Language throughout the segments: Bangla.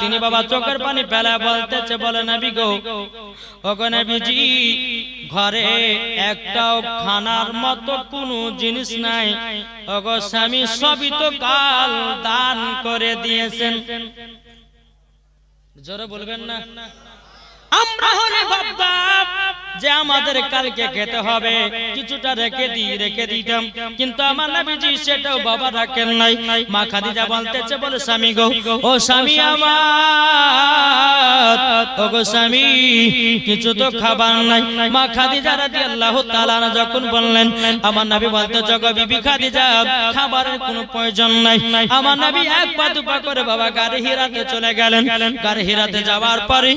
তিনি বাবা চোখের পানি ফেলা বলতেছে, বলে নবী গো, ওগো ঘরে একটাও খানার মতো কোনো জিনিস নাই। ওগো স্বামী সবই তো কাল দান করে দিয়েছেন। জোরে বলবেন না। আমরা হলে যে আমাদের কালকে খেতে হবে। কিছুটা রেখে দিই, রেখে দিতাম। কিন্তু আমার নবীজি সেটাও বাবা রাখেন নাই। মা খাদিজা বলতেছে, বলে, স্বামী গো, ও স্বামী আমার আমার নবী বলতে খাবারের কোনো প্রয়োজন নাই। আমার নবী বাবা চলে গেলেন। যাওয়ার পরে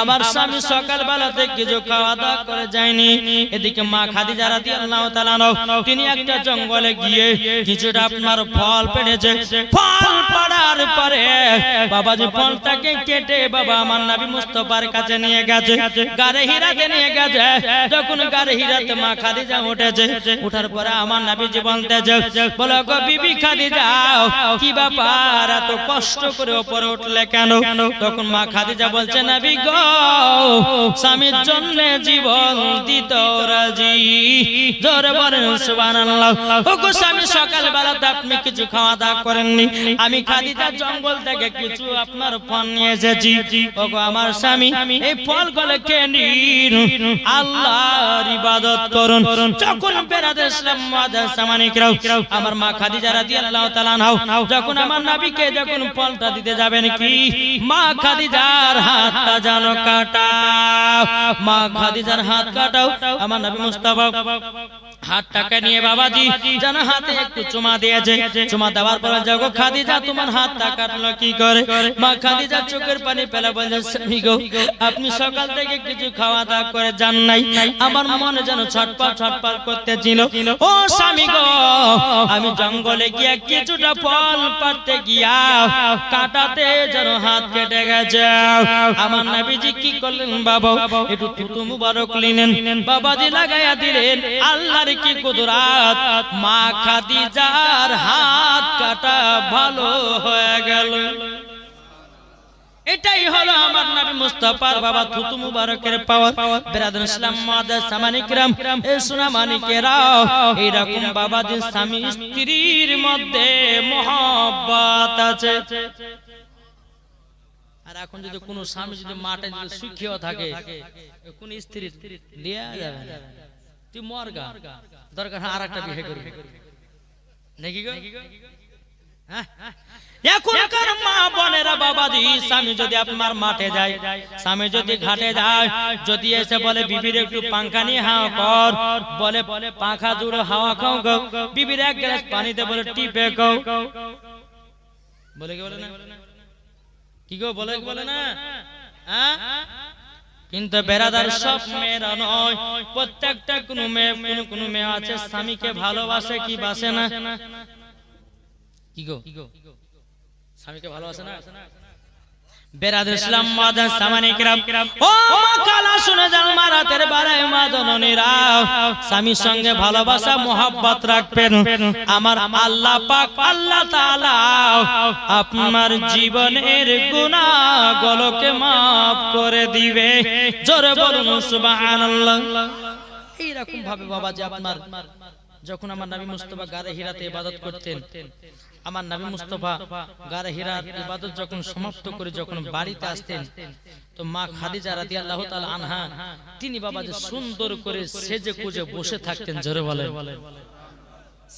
আমার স্বামী সকাল বেলাতে কিছু খাওয়া দাওয়া করে যায়নি এদিকে মা খাদিজা তাআলা আনহা, তিনি একটা জঙ্গলে গিয়ে কিছুটা আপনার ফল পেড়েছে। ফল পাড়ার পরে বাবাজি ফলটাকে কেটে বাবা আমার নবী মুস্তফার কাছে নিয়ে গেছে। গারে হিরাতে নিয়ে গেছে। যখন গারে হিরাতে মা খাদিজা উঠেছে উঠার পরে আমার নবীজি বলতেছে বলো গো বিবি খাদিজা কি ব্যাপার? এত কষ্ট করে ওপরে উঠলে কেন? তখন মা খাদিজা বলছে নবী গো স্বামীর জন্য জীবন দিত রাজি। জোরে বলেন সুবহানাল্লাহ। ও গো স্বামী সকাল বেলাতে আপনি কিছু খাওয়া দাওয়া করেননি? আমি খাদিজা জঙ্গল থেকে কিছু আপনার ফল নিয়ে এসেছি। ও গো আমার স্বামী এই ফল গলে কে নিন। আল্লাহর ইবাদত করুন। যখন বেরাদ ইসলাম মাদার সামানিকরাও আমার মা খাদিজা রাদিয়াল্লাহু তাআলা যখন আমার নবীকে যখন ফলটা দিতে যাবেন কি? মা খাদিজার হাতটা যেন কাটা মা খাদিজার হাত কাটাও। আমার নবী মুস্তাফা হাতটাকে নিয়ে বাবাজি, যেন হাতে একটু চুমা দিয়েছে। চুমা দেওয়ার পরে যাগো খাদিজা, তোমার হাতটা কাটলো কি করে? মা খাদিজা চোখের পানি স্বামী গো, আপনি সকাল থেকে কিছু খাওয়া দাওয়া করে যান নাই। আমার মনে যেন ছটপট ছটপট করতেছিল। ও স্বামী গো, আমি জঙ্গলে গিয়ে কিছুটা ফল পাড়তে গিয়া কাটাতে যেন হাত কেটে গেছে। আমার নবীজি কি করলেন বাবা? একটু থুতু মুবারক নিলেন। বাবাজি লাগাইয়া দিলেন, আল্লাহর কি কুদরাত, মা খাদিজার হাত কাটা ভালো হয়ে গেল। এটাই হলো আমার নবী মুস্তাফার বাবা থুতু মুবারকের পাওয়ার। বিরাদুল ইসলাম মাদার সামানিকরাম এ সোনা মানিকেরাও এইরকম বাবাদের স্বামী স্ত্রীর মধ্যে মহব্বত আছে। আর এখন যদি কোনো স্বামী যদি মাঠে যদি সুখীও থাকে কোন স্ত্রী লিয়া যাবে না। তুই মরগা দরকার আর একটা বিয়ে করবি। নাকি গো? হ্যাঁ? এখনকার মা বোনেরা বাবাজি স্বামী যদি আপনার মাঠে যায় স্বামী যদি ঘাটে যায় যদি এসে বলে বিবির একটু পাঙ্খা নিয়ে হাওয়া কর বলে বলে পাখা জুড়ে হাওয়া খাও গো। বিবির এক গ্লাস পানিতে বলে টিপে খাও বলে কি বলে না? কি গো বলে কি বলে না? হ্যাঁ? কিন্তু বেড়াদার সব মেয়েরা নয়। প্রত্যেকটা কোন মেয়ে, কোন কোন মেয়ে আছে, স্বামীকে ভালোবাসে কি বাসে না? কি গো? স্বামীকে ভালোবাসে না? বেরাদ ইসলাম মাদান সামানিকরাম ও মা কালা, শুনে যান মারাতের বারে। স্বামীর সঙ্গে ভালোবাসা, মোহাব্বত রাখবেন। আমার আল্লাহ পাক, আল্লাহ আপনার জীবনের গুনাহগুলোকে maaf করে দিবে। জোরে বলুন, সুবহানাল্লাহ। এইরকম ভাবে বাবা যে আপনার যখন আমার নবী মুস্তফা গারে হিরাতে ইবাদত করতেন আমার নবী মুস্তফা গারে হিরার ইবাদত যখন সমাপ্ত করে যখন বাড়িতে আসতেন তো মা খাদিজা রাদিয়াল্লাহু তাআলা আনহা তিনি বাবা যে সুন্দর করে সেজে কুজে বসে থাকতেন জোরে বলেন।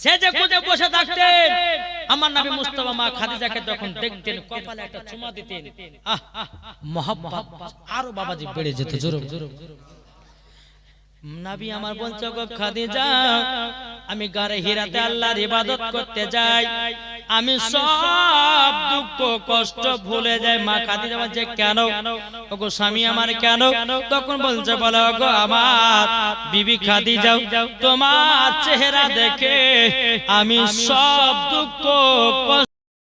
সেজে কুজে বসে থাকতেন। আমার নবী মুস্তফা মা খাদিজাকে যখন দেখতেন কপালে একটা চুমা দিতেন। আহ মহব্বত আরও বাবাজি বেড়ে যেত জোরে নাবি আমার বলছো গো খাদিজা আমি গারে হিরাতে আল্লাহর ইবাদত করতে যাই। আমি সব দুঃখ কষ্ট ভুলে যাই। মা খাদিজা বলছে কেন? ওগো স্বামী আমার কেন? তখন বলছে বলো ওগো আমার বিবি খাদিজা তোমার চেহারা দেখে আমি সব দুঃখ